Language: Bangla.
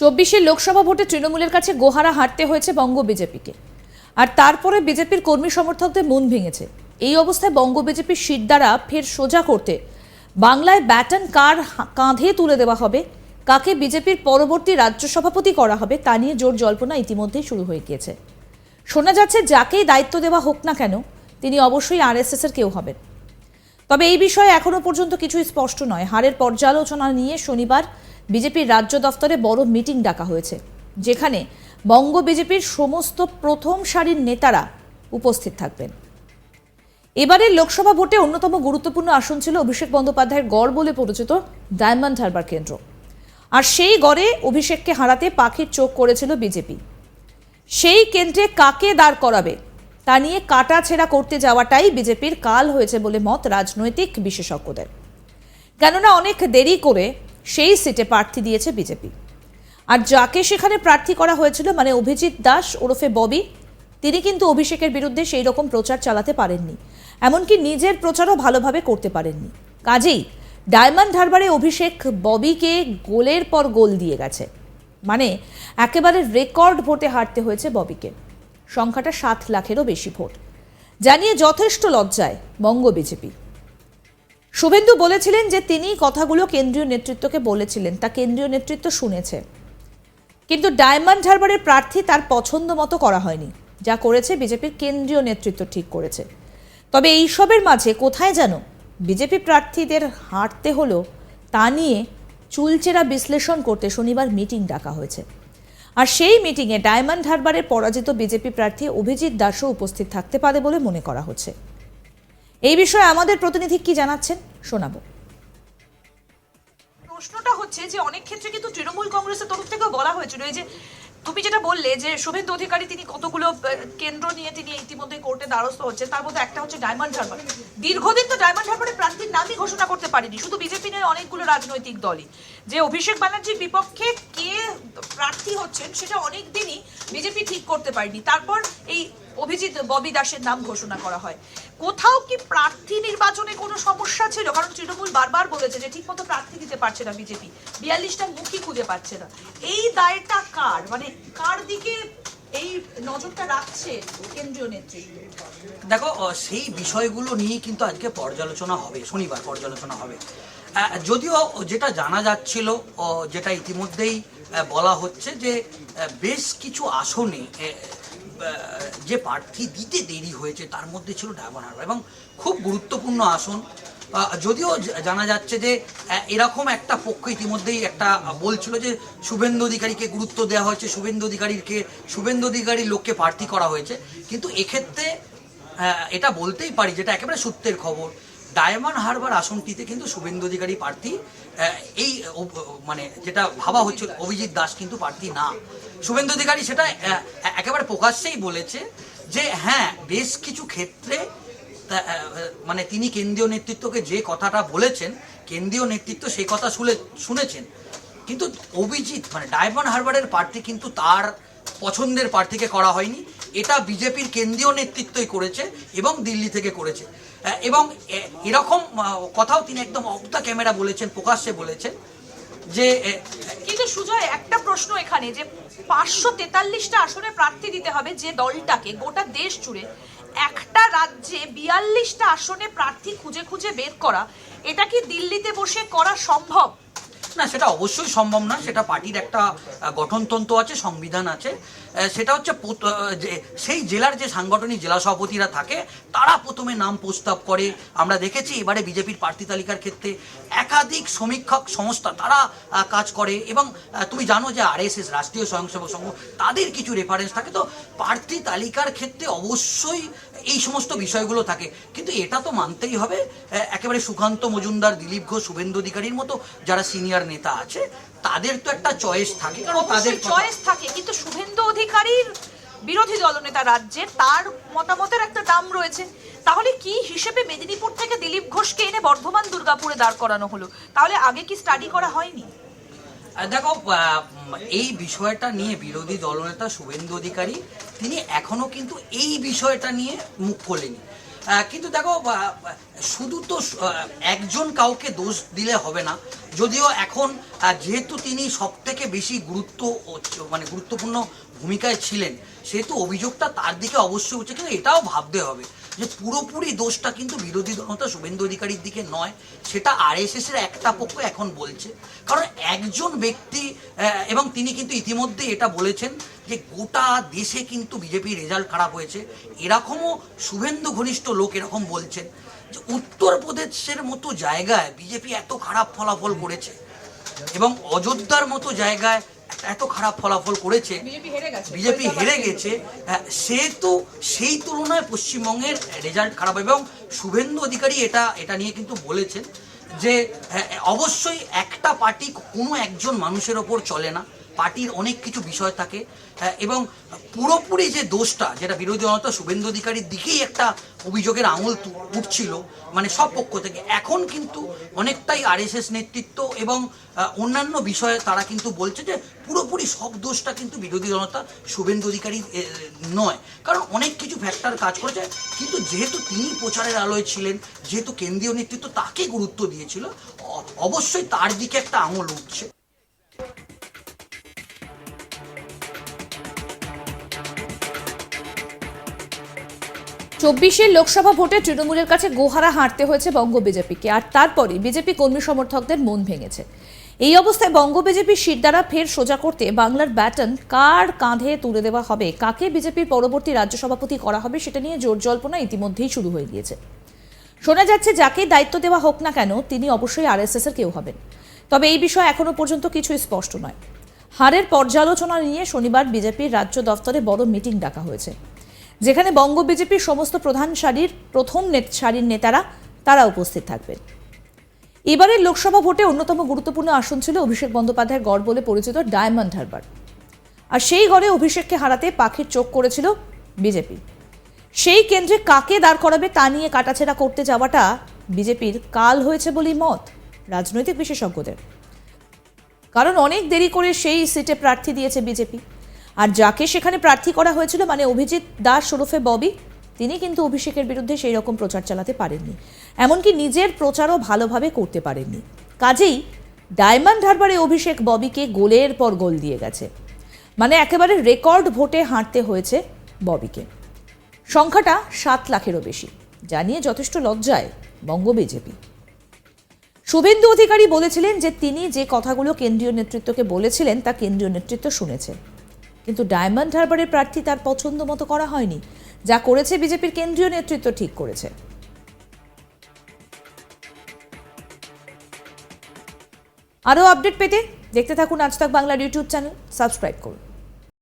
চব্বিশের লোকসভা ভোটে তৃণমূলের কাছে গোহারা হারতে হয়েছে বঙ্গ বিজেপিকে। আর তারপরে বিজেপির কর্মী সমর্থকদের মন ভেঙেছে। এই অবস্থায় বঙ্গ বিজেপির শিরদারা ফের সোজা করতে বাংলায় ব্যাটন কার কাঁধে তুলে দেওয়া হবে, কাকে বিজেপির পরবর্তী রাজ্য সভাপতি করা হবে তা নিয়ে জোর জল্পনা ইতিমধ্যেই শুরু হয়ে গিয়েছে। শোনা যাচ্ছে যাকেই দায়িত্ব দেওয়া হোক না কেন, তিনি অবশ্যই আরএসএস এর কেউ হবেন। তবে এই বিষয়ে এখনও পর্যন্ত কিছুই স্পষ্ট নয়। হারের পর্যালোচনা নিয়ে শনিবার বিজেপির রাজ্য দফতরে বড় মিটিং ডাকা হয়েছে, যেখানে বঙ্গ বিজেপির সমস্ত প্রথম সারির নেতারা উপস্থিত থাকবেন। এবারের লোকসভা ভোটে অন্যতম গুরুত্বপূর্ণ আসন ছিল অভিষেক বন্দ্যোপাধ্যায়ের গড় বলে পরিচিত ডায়মন্ড হারবার কেন্দ্র। আর সেই গড়ে অভিষেককে হারাতে পাখির চোখ করেছিল বিজেপি। সেই কেন্দ্রে কাকে দাঁড় করাবে, তা নিয়ে কাটা ছেঁড়া করতে যাওয়াটাই বিজেপির কাল হয়েছে বলে মত রাজনৈতিক বিশেষজ্ঞদের। কেননা অনেক দেরি করে সেই সিটে প্রার্থী দিয়েছে বিজেপি। আর যাকে সেখানে প্রার্থী করা হয়েছিল মানে অভিজিৎ দাস ওরফে ববি, তিনি কিন্তু অভিষেকের বিরুদ্ধে সেই রকম প্রচার চালাতে পারেননি। এমনকি নিজের প্রচারও ভালোভাবে করতে পারেননি। কাজেই ডায়মন্ড হারবারে অভিষেক ববিকে গোলের পর গোল দিয়ে গেছে। মানে একেবারে রেকর্ড ভোটে হারতে হয়েছে ববিকে। সংখ্যাটা সাত লাখেরও বেশি ভোট। জানিয়ে যথেষ্ট লজ্জায় বঙ্গ বিজেপি। শুভেন্দু বলেছিলেন যে তিনি কথাগুলো কেন্দ্রীয় নেতৃত্বকে বলেছিলেন, তা কেন্দ্রীয় নেতৃত্ব শুনেছে। কিন্তু ডায়মন্ড হারবারের প্রার্থী তার পছন্দ মতো করা হয়নি, যা করেছে বিজেপির কেন্দ্রীয় নেতৃত্ব ঠিক করেছে। তবে এইসবের মাঝে কোথায় যেন বিজেপি প্রার্থীদের হাঁটতে হলো তা নিয়ে চুলচেরা বিশ্লেষণ করতে শনিবার মিটিং ডাকা হয়েছে। আর সেই মিটিংয়ে ডায়মন্ড হারবারের পরাজিত বিজেপি প্রার্থী অভিজিৎ দাসও উপস্থিত থাকতে পারে বলে মনে করা হচ্ছে। এই বিষয়ে আমাদের প্রতিনিধি কি জানাচ্ছেন শোনাবো। প্রশ্নটা হচ্ছে যে অনেক ক্ষেত্রে কিন্তু তৃণমূল কংগ্রেসের তরফ থেকেও বলা হয়েছিল, এই যে তুমি যেটা বললে যে শুভেন্দু অধিকারী তিনি কতগুলো কেন্দ্র নিয়ে তিনি ইতিমধ্যে কোর্টে দ্বারস্থ হচ্ছে তার মধ্যে একটা হচ্ছে ডায়মন্ড হারবার। দীর্ঘদিন তো ডায়মন্ড হারবারের প্রার্থীর নামই ঘোষণা করতে পারেনি, শুধু বিজেপি নয়, অনেকগুলো রাজনৈতিক দলই। যে অভিষেক ব্যানার্জির বিপক্ষে কে প্রার্থী হচ্ছেন সেটা অনেক দিনই বিজেপি ঠিক করতে পারেনি। তারপর এই অভিজিৎ ববি দাসের নাম ঘোষণা করা হয়। কোথাও কি প্রার্থী নির্বাচনে কোনো সমস্যা ছিল? কারণ তৃণমূল বারবার বলেছে যে ঠিকমতো প্রার্থী দিতে পারছে না বিজেপি। বিয়াল্লিশটা মুখী খুঁজে পাচ্ছে না। এই দায়টা কার? মানে কার দিকে এই নজরটা রাখছে কেন্দ্রীয় নেতৃত্ব? দেখো সেই বিষয়গুলো নিয়ে কিন্তু আজকে পর্যালোচনা হবে, শনিবার পর্যালোচনা হবে। যদিও যেটা জানা যাচ্ছিল যেটা ইতিমধ্যেই বলা হচ্ছে যে বেশ কিছু আসনে যে প্রার্থী দিতে দেরি হয়েছে, তার মধ্যে ছিল ডায়মন্ড হারবার এবং খুব গুরুত্বপূর্ণ আসন। যদিও জানা যাচ্ছে যে এরকম একটা পক্ষ ইতিমধ্যেই একটা বলছিল যে, শুভেন্দু অধিকারীকে গুরুত্ব দেওয়া হয়েছে, শুভেন্দু অধিকারীকে, শুভেন্দু অধিকারীর লোককে প্রার্থী করা হয়েছে। কিন্তু এক্ষেত্রে এটা বলতেই পারি যেটা একেবারে সত্যের খবর। ডায়মন্ড হারবার আসনটিতে কিন্তু শুভেন্দু অধিকারী প্রার্থী এই মানে যেটা ভাবা হচ্ছে অভিজিৎ দাস কিন্তু প্রার্থী না। শুভেন্দু অধিকারী সেটা একেবারে প্রকাশ্যেই বলেছে যে হ্যাঁ বেশ কিছু ক্ষেত্রে মানে তিনি কেন্দ্রীয় নেতৃত্বকে যে কথাটা বলেছেন, কেন্দ্রীয় নেতৃত্ব সেই কথা শুনে শুনেছেন। কিন্তু অভিজিৎ মানে ডায়মন্ড হারবারের প্রার্থী কিন্তু তার পছন্দের প্রার্থীকে করা হয়নি। এটা বিজেপির কেন্দ্রীয় নেতৃত্বই করেছে এবং দিল্লি থেকে করেছে। এবং এরকম কথাও তিনি একদম অফ দ্য ক্যামেরা বলেছেন, প্রকাশ্যে বলেছেন যে কিন্তু সুজয়, একটা প্রশ্ন এখানে যে পাঁচশো তেতাল্লিশটা আসনে প্রার্থী দিতে হবে যে দলটাকে গোটা দেশ জুড়ে, একটা রাজ্যে বিয়াল্লিশটা আসনে প্রার্থী খুঁজে খুঁজে বের করা, এটা কি দিল্লিতে বসে করা সম্ভব? না, সেটা অবশ্যই সম্ভব না। সেটা পার্টির একটা গঠনতন্ত্র আছে, সংবিধান আছে। সেটা হচ্ছে সেই জেলার যে সাংগঠনিক জেলা সভাপতিরা থাকে, তারা প্রথমে নাম প্রস্তাব করে। আমরা দেখেছি এবারে বিজেপির প্রার্থী তালিকার ক্ষেত্রে একাধিক সমীক্ষক সংস্থা, তারা কাজ করে এবং তুমি জানো যে আরএসএস, রাষ্ট্রীয় স্বয়ংসেবক সংঘ, তাদের কিছু রেফারেন্স থাকে। তো প্রার্থী তালিকার ক্ষেত্রে অবশ্যই এই সমস্ত বিষয়গুলো থাকে। কিন্তু এটা তো মানতেই হবে একেবারে সুকান্ত মজুমদার দিলীপ ঘোষ শুভেন্দু অধিকারীর মতো যারা সিনিয়র নেতা আছে তাদের তো একটা চয়েস থাকে কারণ তাদের চয়েস থাকে কিন্তু শুভেন্দু অধিকারীর বিরোধী দলনেতা রাজ্যে তার মতামতের একটা দাম রয়েছে। তাহলে কি হিসেবে মেদিনীপুর থেকে দিলীপ ঘোষকে এনে বর্ধমান দুর্গাপুরে দাঁড় করানো হলো? তাহলে আগে কি স্টাডি করা হয়নি? দেখো এই বিষয়টা নিয়ে বিরোধী দলনেতা শুভেন্দু অধিকারী, তিনি এখনও কিন্তু এই বিষয়টা নিয়ে মুখ খোলেনি। কিন্তু দেখো শুধু তো একজন কাউকে দোষ দিলে হবে না, যদিও এখন যেহেতু তিনি সব থেকে বেশি গুরুত্ব মানে গুরুত্বপূর্ণ ভূমিকায় ছিলেন, সেহেতু অভিযোগটা তার দিকে অবশ্যই উঠছে, কিন্তু এটাও ভাবতে হবে। যে পুরোপুরি দোষটা কিন্তু বিরোধী দলনেতা শুভেন্দু অধিকারীর দিকে নয়, সেটা আরএসএস এর একটা পক্ষ এখন বলছে। কারণ একজন ব্যক্তি এবং তিনি কিন্তু ইতিমধ্যে এটা বলেছেন যে গোটা দেশে কিন্তু বিজেপির রেজাল্ট খারাপ হয়েছে। এরকমও শুভেন্দু ঘনিষ্ঠ লোক এরকম বলছেন যে উত্তরপ্রদেশের মতো জায়গায় বিজেপি এত খারাপ ফলাফল করেছে এবং অযোধ্যার মতো জায়গায় এত খারাপ ফলাফল করেছে বিজেপি হেরে গেছে সে তো সেহেতু সেই তুলনায় পশ্চিমবঙ্গের রেজাল্ট খারাপ এবং শুভেন্দু অধিকারী এটা এটা নিয়ে কিন্তু বলেছেন যে আহ, অবশ্যই একটা পার্টি কোনো একজন মানুষের ওপর চলে না। পার্টির অনেক কিছু বিষয় থাকে। এবং পুরোপুরি যে দোষটা, যেটা বিরোধী জনতা শুভেন্দু অধিকারীর দিকেই একটা অভিযোগের আঙুল উঠছিল। মানে সব পক্ষ থেকে। এখন কিন্তু অনেকটাই আরএসএস নেতৃত্ব এবং অন্যান্য বিষয়ে তারা কিন্তু বলছে যে পুরোপুরি সব দোষটা কিন্তু বিরোধী জনতা শুভেন্দু অধিকারী নয়। কারণ অনেক কিছু ফ্যাক্টর কাজ করেছে, কিন্তু যেহেতু তিনি প্রচারের আলোয় ছিলেন, যেহেতু কেন্দ্রীয় নেতৃত্ব তাকে গুরুত্ব দিয়েছিল অবশ্যই তার দিকে একটা আঙুল উঠছে। চব্বিশের লোকসভা ভোটে তৃণমূলের কাছে গোহারা হারতে হয়েছে বঙ্গ বিজেপিকে, আর তারপরে বিজেপি কর্মী সমর্থকদের মন ভেঙেছে। এই অবস্থায় বঙ্গ বিজেপির শিরদারা ফের সোজা করতে বাংলার ব্যাটন কার কাঁধে তুলে দেওয়া হবে? কাকে বিজেপির পরবর্তী রাজ্য সভাপতি করা হবে সেটা নিয়ে জোর জল্পনা ইতিমধ্যেই শুরু হয়ে গিয়েছে। শোনা যাচ্ছে, যাকে দায়িত্ব দেওয়া হোক না কেন, তিনি অবশ্যই আরএসএস এর কেউ হবেন। তবে এই বিষয়ে এখনও পর্যন্ত কিছুই স্পষ্ট নয়। হারের পর্যালোচনা নিয়ে শনিবার বিজেপির রাজ্য দফতরে বড় মিটিং ডাকা হয়েছে। যেখানে বঙ্গ বিজেপির সমস্ত প্রধান সারির, প্রথম সারির নেতারা, তারা উপস্থিত থাকবেন। এবারের লোকসভা ভোটে অন্যতম গুরুত্বপূর্ণ আসন ছিল অভিষেক বন্দ্যোপাধ্যায়ের গড় বলে পরিচিত ডায়মন্ড হারবার। আর সেই গড়ে অভিষেককে হারাতে পাখির চোখ করেছিল বিজেপি। সেই কেন্দ্রে কাকে দাঁড় করাবে তা নিয়ে কাটাছেড়া করতে যাওয়াটা বিজেপির কাল হয়েছে বলেই মত রাজনৈতিক বিশেষজ্ঞদের। কারণ অনেক দেরি করে সেই সিটে প্রার্থী দিয়েছে বিজেপি। আর যাকে সেখানে প্রার্থী করা হয়েছিল মানে অভিজিৎ দাস ওরফে ববি, তিনি কিন্তু অভিষেকের বিরুদ্ধে সেই রকম প্রচার চালাতে পারেননি। এমনকি নিজের প্রচারও ভালোভাবে করতে পারেননি। কাজেই ডায়মন্ড হারবারে অভিষেক ববিকে গোলের পর গোল দিয়ে গেছে। মানে একেবারে রেকর্ড ভোটে হাঁটতে হয়েছে ববিকে। সংখ্যাটা সাত লাখেরও বেশি, যা নিয়ে যথেষ্ট লজ্জায় বঙ্গ বিজেপি। শুভেন্দু অধিকারী বলেছিলেন যে তিনি যে কথাগুলো কেন্দ্রীয় নেতৃত্বকে বলেছিলেন, তা কেন্দ্রীয় নেতৃত্ব শুনেছে। কিন্তু ডায়মন্ড হারবারের প্রার্থী তার পছন্দ মতো করা হয়নি, যা করেছে বিজেপির কেন্দ্রীয় নেতৃত্ব ঠিক করেছে। আরও আপডেট পেতে দেখতে থাকুন আজ তাক বাংলার ইউটিউব চ্যানেল, সাবস্ক্রাইব করুন।